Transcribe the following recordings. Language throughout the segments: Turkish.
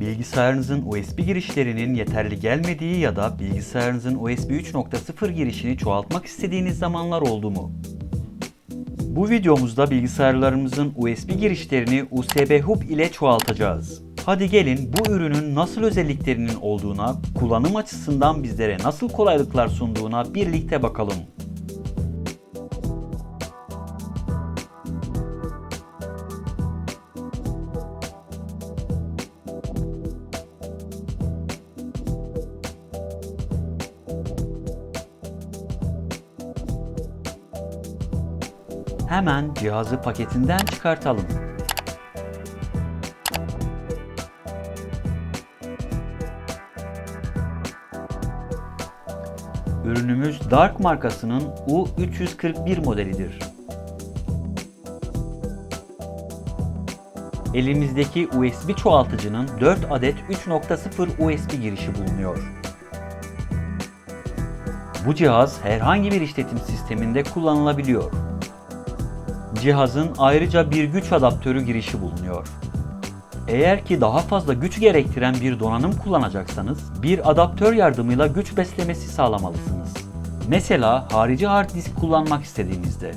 Bilgisayarınızın USB girişlerinin yeterli gelmediği ya da bilgisayarınızın USB 3.0 girişini çoğaltmak istediğiniz zamanlar oldu mu? Bu videomuzda bilgisayarlarımızın USB girişlerini USB Hub ile çoğaltacağız. Hadi gelin bu ürünün nasıl özelliklerinin olduğuna, kullanım açısından bizlere nasıl kolaylıklar sunduğuna birlikte bakalım. Hemen cihazı paketinden çıkartalım. Ürünümüz Dark markasının U341 modelidir. Elimizdeki USB çoğaltıcının 4 adet 3.0 USB girişi bulunuyor. Bu cihaz herhangi bir işletim sisteminde kullanılabiliyor. Cihazın ayrıca bir güç adaptörü girişi bulunuyor. Eğer ki daha fazla güç gerektiren bir donanım kullanacaksanız bir adaptör yardımıyla güç beslemesi sağlamalısınız. Mesela harici hard disk kullanmak istediğinizde.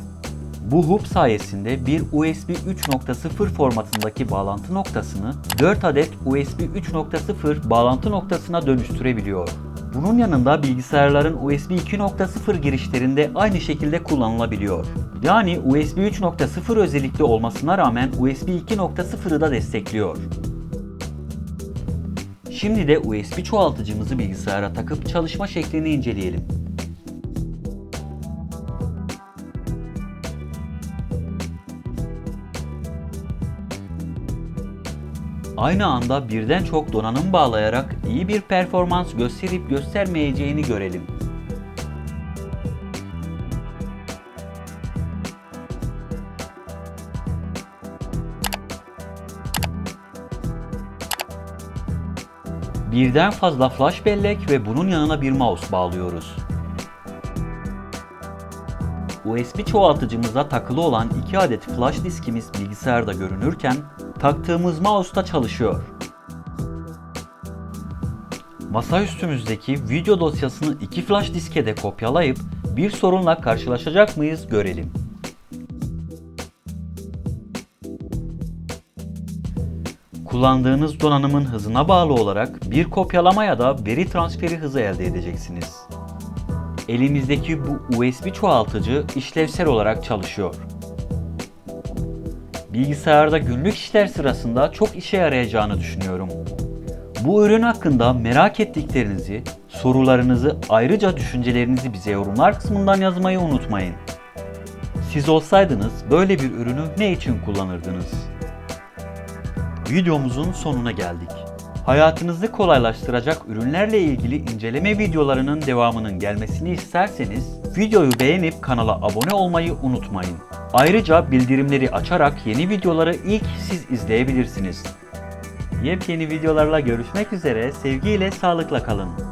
Bu hub sayesinde bir USB 3.0 formatındaki bağlantı noktasını 4 adet USB 3.0 bağlantı noktasına dönüştürebiliyor. Bunun yanında bilgisayarların USB 2.0 girişlerinde aynı şekilde kullanılabiliyor. Yani USB 3.0 özellikli olmasına rağmen USB 2.0'ı da destekliyor. Şimdi de USB çoğaltıcımızı bilgisayara takıp çalışma şeklini inceleyelim. Aynı anda birden çok donanım bağlayarak iyi bir performans gösterip göstermeyeceğini görelim. Birden fazla flash bellek ve bunun yanına bir mouse bağlıyoruz. USB çoğaltıcımıza takılı olan 2 adet flash diskimiz bilgisayarda görünürken taktığımız mouse da çalışıyor. Masaüstümüzdeki video dosyasını iki flash diske de kopyalayıp bir sorunla karşılaşacak mıyız görelim. Kullandığınız donanımın hızına bağlı olarak bir kopyalama ya da veri transferi hızı elde edeceksiniz. Elimizdeki bu USB çoğaltıcı işlevsel olarak çalışıyor. Bilgisayarda günlük işler sırasında çok işe yarayacağını düşünüyorum. Bu ürün hakkında merak ettiklerinizi, sorularınızı ayrıca düşüncelerinizi bize yorumlar kısmından yazmayı unutmayın. Siz olsaydınız böyle bir ürünü ne için kullanırdınız? Videomuzun sonuna geldik. Hayatınızı kolaylaştıracak ürünlerle ilgili inceleme videolarının devamının gelmesini isterseniz videoyu beğenip kanala abone olmayı unutmayın. Ayrıca bildirimleri açarak yeni videoları ilk siz izleyebilirsiniz. Yepyeni videolarla görüşmek üzere, sevgiyle sağlıkla kalın.